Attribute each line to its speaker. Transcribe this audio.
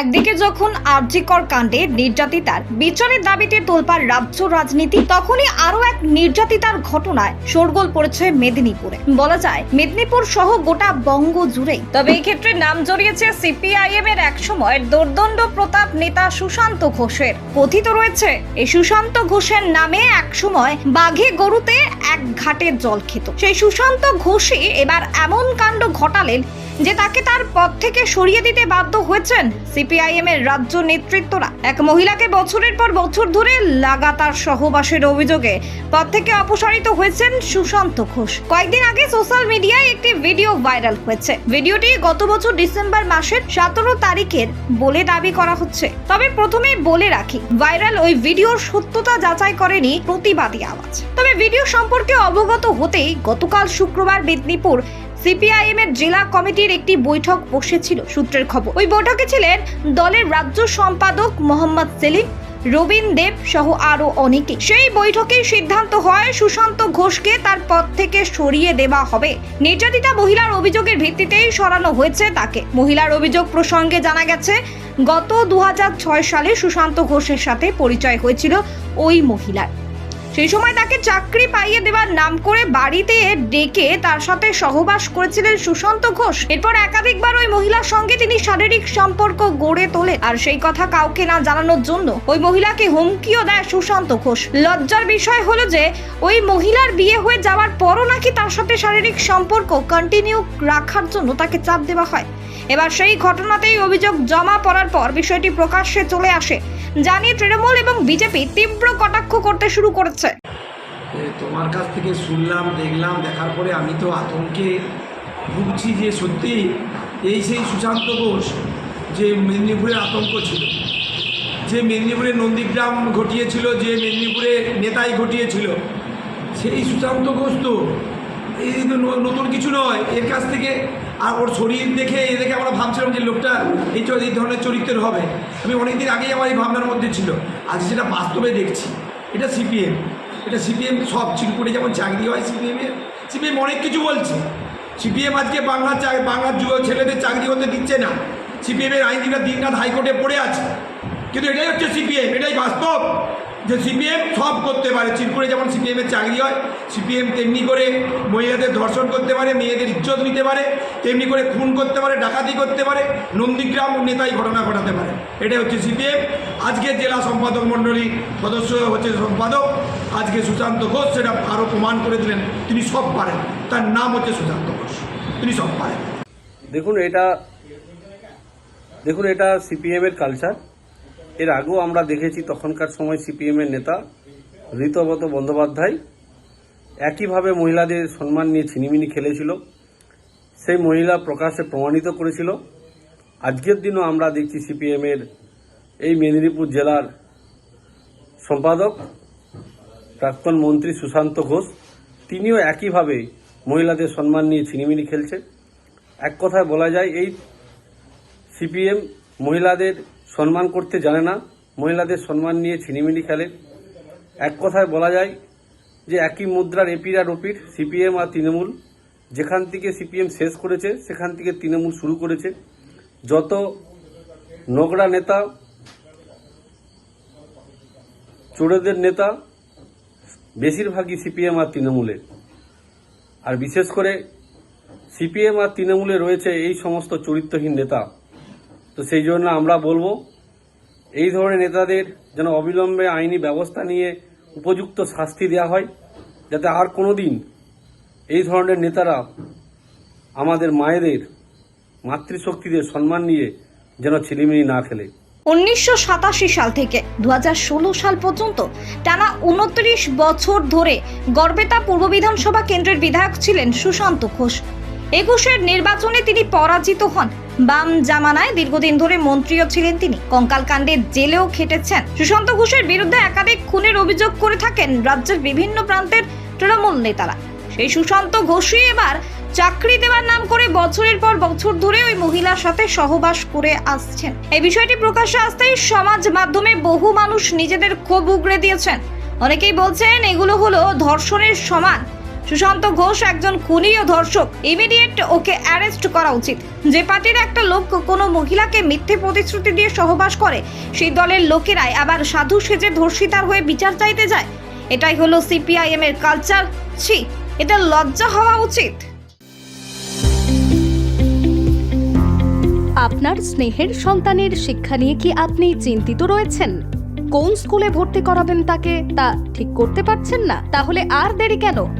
Speaker 1: একদিকে যখন আর্যিকর কাণ্ডে নির্যাতিতার বিচারের দাবিতে তোলপার রাজ্য রাজনীতি, তখনই আরও এক নির্যাতিতার ঘটনায় শোরগোল পড়েছে মেদিনীপুরে। বলা যায়, মেদিনীপুর সহ গোটা বঙ্গ জুড়েই। তবে এই ক্ষেত্রে নাম জড়িয়েছে সিপিআইএম এর একসময় দোর্দণ্ড প্রতাপ নেতা সুশান্ত ঘোষের। কথিত রয়েছে, এই সুশান্ত ঘোষের নামে একসময় বাঘে গরুতে এক ঘাটের জল খেত। সেই সুশান্ত ঘোষই এবার এমন কাণ্ড ঘটালেন যে তাকে তার পদ থেকে সরিয়ে দিতে বাধ্য হয়েছেন সিপিআইএম এর রাজ্য নেতৃত্বরা। এক মহিলাকে বছরের পর বছর ধরে লাগাতার সহবাসের অভিযোগে পদ থেকে অপসারিত হয়েছেন সুশান্ত ঘোষ। কয়েকদিন আগে সোশ্যাল মিডিয়ায় একটি ভিডিও ভাইরাল হয়েছে। ভিডিওটি গত বছর ডিসেম্বর মাসের সতেরো তারিখের বলে দাবি করা হচ্ছে। তবে প্রথমে বলে রাখি, ভাইরাল ওই ভিডিওর সত্যতা যাচাই করেনি প্রতিবাদী আওয়াজ। তবে ভিডিও সম্পর্কে অবগত হতেই গতকাল শুক্রবার মেদিনীপুর সিপিআইএম এর জেলা কমিটির একটি বৈঠক বসেছিল, সূত্রের খবর। ওই বৈঠকে ছিলেন দলের রাজ্য সম্পাদক মোহাম্মদ সেলিম, রবীন দেব সহ আরও অনেকে। সেই বৈঠকে সিদ্ধান্ত হয় সুশান্ত ঘোষকে তার পদ থেকে সরিয়ে দেওয়া হবে। নির্যাতিতা মহিলার অভিযোগের ভিত্তিতেই সরানো হয়েছে তাকে। মহিলার অভিযোগ প্রসঙ্গে জানা গেছে, গত দু হাজার ছয় সালে সুশান্ত ঘোষের সাথে পরিচয় হয়েছিল ওই মহিলার। সেই সময় তাকে চাকরি পাইয়ে দেওয়ার নাম করে বাড়িতে ডেকে তার সাথে সহবাস করেছিলেন সুশান্ত ঘোষ। এরপর একাধিকবার ওই মহিলার সঙ্গে তিনি শারীরিক সম্পর্ক গড়ে তোলে আর সেই কথা কাউকে না জানানোর জন্য ওই মহিলাকে হুমকিও দেয় সুশান্ত ঘোষ। লজ্জার বিষয় হলো যে, ওই মহিলার বিয়ে হয়ে যাওয়ার পরও নাকি তার সাথে শারীরিক সম্পর্ক কন্টিনিউ রাখার জন্য তাকে চাপ দেওয়া হয়। এবার সেই ঘটনাতেই অভিযোগ জমা পড়ার পর বিষয়টি প্রকাশ্যে চলে আসে। জানিয়ে তৃণমূল এবং বিজেপি তীব্র কটাক্ষ করতে শুরু করেছে।
Speaker 2: তোমার কাছ থেকে শুনলাম, দেখলাম, দেখার পরে আমি তো আতঙ্কে ভুগছি যে সত্যি এই সেই সুশান্ত ঘোষ যে মেদিনীপুরে আতঙ্ক ছিল, যে মেদিনীপুরে নন্দীগ্রাম ঘটিয়েছিল, যে মেদিনীপুরে নেতাই ঘটিয়েছিল, সেই সুশান্ত ঘোষ তো এই নতুন কিছু নয়, এর কাছ থেকে আর ওর শরীর দেখে, এ দেখে আমরা ভাবছিলাম যে লোকটা এই এই ধরনের চরিত্রের হবে। আমি অনেকদিন আগেই আমার এই ভাবনার মধ্যে ছিল। আজ সেটা বাস্তবে দেখছি। এটা সিপিএম। এটা সিপিএম সব চিরকুটে যেমন চাকরি হয় সিপিএমের সিপিএম অনেক কিছু বলছে। সিপিএম আজকে বাংলার চা- বাংলার যুব ছেলেদের চাকরি হতে দিচ্ছে না। সিপিএমের আইনজীবীরা দিনরাত হাইকোর্টে পড়ে আছে। কিন্তু এটাই হচ্ছে সিপিএম। এটাই বাস্তব। যে সিপিএম সব করতে পারে। চিরকুটে যেমন সিপিএমের চাকরি হয় সিপিএম তেমনি করে মহিলাদের ধর্ষণ করতে পারে, মেয়েদের ইজ্জত নিতে পারে, তেমনি করে খুন করতে পারে, ডাকাতি করতে পারে, নন্দীগ্রাম নেতাই ঘটনা ঘটাতে পারে। এটাই হচ্ছে সিপিএম আজকে জেলা সম্পাদক মণ্ডলী সদস্য হচ্ছে সম্পাদক, আজকে সুশান্ত ঘোষ, সেটা আরও প্রমাণ করে দিলেন, তিনি সব পারেন। তার নাম হচ্ছে সুশান্ত ঘোষ। তিনি সব পারেন।
Speaker 3: দেখুন, এটা দেখুন, এটা সিপিএমের কালচার এর আগেও আমরা দেখেছি তখনকার সময় সিপিএম এর নেতা ঋতব্রত বন্দ্যোপাধ্যায় একইভাবে মহিলাদের সম্মান নিয়ে ছিনিমিনি খেলেছিল। সেই মহিলা প্রকাশ্যে প্রমাণিত করেছিল। আজকের দিনও আমরা দেখছি সিপিএম এর এই মেদিনীপুর জেলার সম্পাদক প্রাক্তন মন্ত্রী সুশান্ত ঘোষ। তিনিও একইভাবে মহিলাদের সম্মান নিয়ে ছিনিমিনি খেলছে এক কথায় বলা যায়, এই সিপিএম মহিলাদের সম্মান করতে জানে না। মহিলাদের সম্মান নিয়ে ছিনিমিনি খেলে। এক কথায় বলা যায় যে একই মুদ্রার এপির আর ওপির, সিপিএম আর তৃণমূল, যেখান থেকে সিপিএম শেষ করেছে, সেখান থেকে তৃণমূল শুরু করেছে। যত নোংরা নেতা, চোরেদের নেতা, বেশিরভাগই সিপিএম আর তৃণমূলে। আর বিশেষ করে সিপিএম আর তৃণমূলে রয়েছে এই সমস্ত চরিত্রহীন নেতা। তো সেই জন্য আমরা বলব, এই ধরনের নেতাদের যেন অবিলম্বে আইনি ব্যবস্থা নিয়ে উপযুক্ত শাস্তি দেওয়া হয়, যাতে আর কোনো দিন এই ধরনের নেতারা আমাদের মায়েদের, মাতৃশক্তিদের সম্মান নিয়ে যেন ছিলিমিনি না খেলে।
Speaker 1: উনিশশো সাতাশি সাল থেকে দু হাজার ষোলো সাল পর্যন্ত টানা উনত্রিশ বছর ধরে গড়বেতা পূর্ব বিধানসভা কেন্দ্রের বিধায়ক ছিলেন সুশান্ত ঘোষ। একুশের নির্বাচনে তিনি পরাজিত হন। বাম জামানায় দীর্ঘদিন ধরে মন্ত্রীও ছিলেন তিনি। কঙ্কাল কাণ্ডে জেলেও খেটেছেন। সুশান্ত ঘোষের বিরুদ্ধে একাধিক খুনের অভিযোগ করে থাকেন রাজ্যের বিভিন্ন প্রান্তের তৃণমূল নেতারা। সেই সুশান্ত ঘোষই এবার চাকরি দেওয়ার নাম করে বছরের পর বছর ধরে ওই মহিলার সাথে সহবাস করে আসছেন। এই বিষয়টি প্রকাশ্যে আসতেই সমাজ মাধ্যমে বহু মানুষ নিজেদের ক্ষোভ উগড়ে দিয়েছেন। অনেকেই বলছেন এগুলো হলো ধর্ষণের সমান। সুশান্ত ঘোষ একজন খুনি ও ধর্ষক। ইমিডিয়েট ওকে অ্যারেস্ট করা উচিত। যে পার্টির একটা লোক কোনো মহিলাকে মিথ্যে প্রতিশ্রুতি দিয়ে সহবাস করে, সেই দলের লোকেরাই আবার সাধু সেজে ধর্ষিতার হয়ে বিচার চাইতে যায়। এটাই হলো সিপিআইএম এর কালচার ছি এটা লজ্জা হওয়া উচিত।
Speaker 4: আপনার স্নেহের সন্তানের শিক্ষা নিয়ে কি আপনি চিন্তিত রয়েছেন? কোন স্কুলে ভর্তি করাবেন তাকে, তা ঠিক করতে পারছেন না। তাহলে আর দেরি কেন?